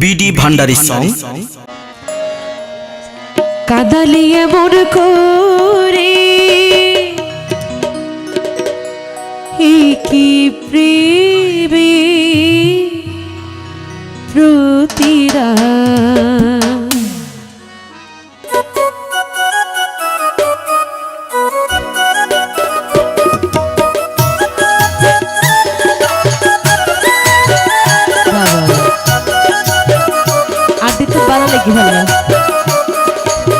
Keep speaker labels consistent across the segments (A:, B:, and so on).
A: BD ভান্ডারি song.
B: কাদালিয়ে মন করে কি প্রেমে প্রতিরা काफ़ी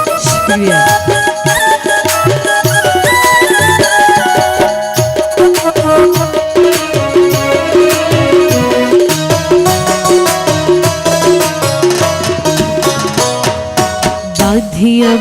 B: हलवा बाधिया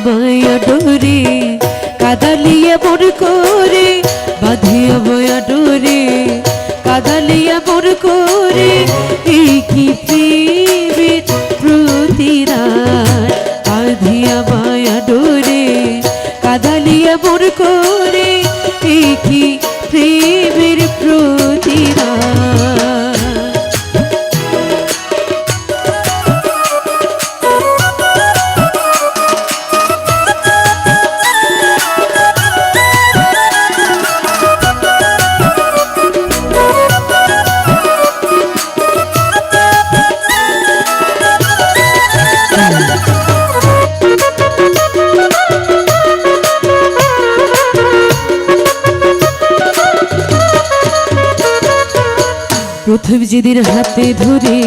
B: প্রথম যেদিন হাতে ধরে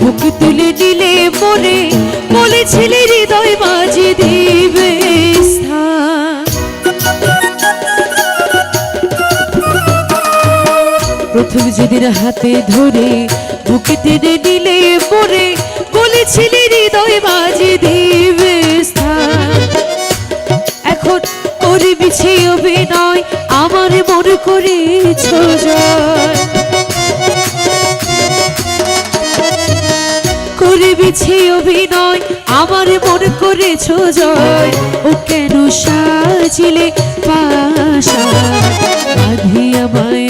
B: বুকে তুলে নিলে মনে, বলেছিলে হৃদয় মাঝে দিবে। প্রথম যেদিন হাতে ধরে বুকে টেনে নিলে মনে, বলেছিলে হৃদয় মাঝে দিবে এখন ওর বিছে অভিনয় আমার মনে করেছ জয় আমার মন করেছ জয়। ও কেন সাজিলে পাশা? আধি মায়া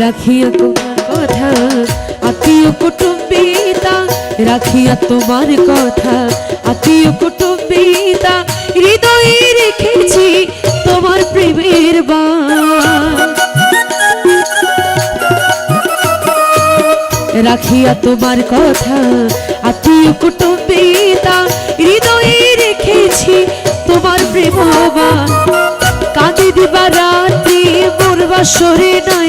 B: রাখিয়া তোমার কথা, আত্মীয় কুটুম্বিতা, রাখিয়া তোমার কথা, আত্মীয় কুটুম্বিতা, হৃদয়ে রেখেছি তোমার প্রেমের বাণ। রাখিয়া তোমার কথা, আত্মীয় কুটুম্বিতা, হৃদয়ে রেখেছি তোমার প্রেমবা কাঁদি দিবা রাত্রি সরে নাই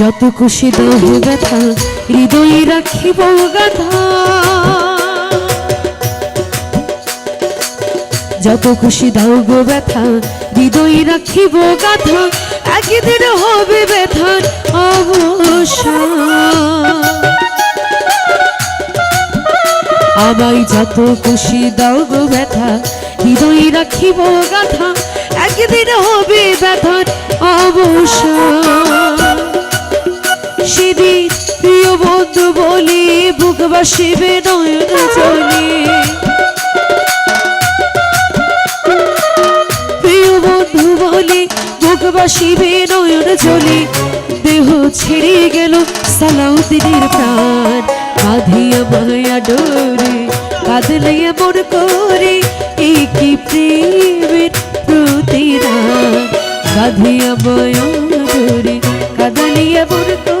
B: যত খুশি দেহ ব্যথা, হৃদয়ে রাখিব গাথা যত খুশি দাও গো ব্যথা, হৃদয়ে রাখিব গাথা একদিন হবে ব্যথার অবসান আমায় যত খুশি দাও গো ব্যথা, হৃদয়ে রাখিব গাথা একদিন হবে ব্যথার অবসান যদি প্রিয় বন্ধু বলি বুক বাসিবে চলি প্রিয় বলি নয়ন চলি দেহ ছিঁড়ে গেল সালাউদ্দিনের প্রাণ। কাঁধিয়া মায়া ডোরে কাঁদলে মন করে এই কি প্রেমের প্রতিদান। কাঁধিয়া মায়া ডোরে കദളിയ പുറത്തു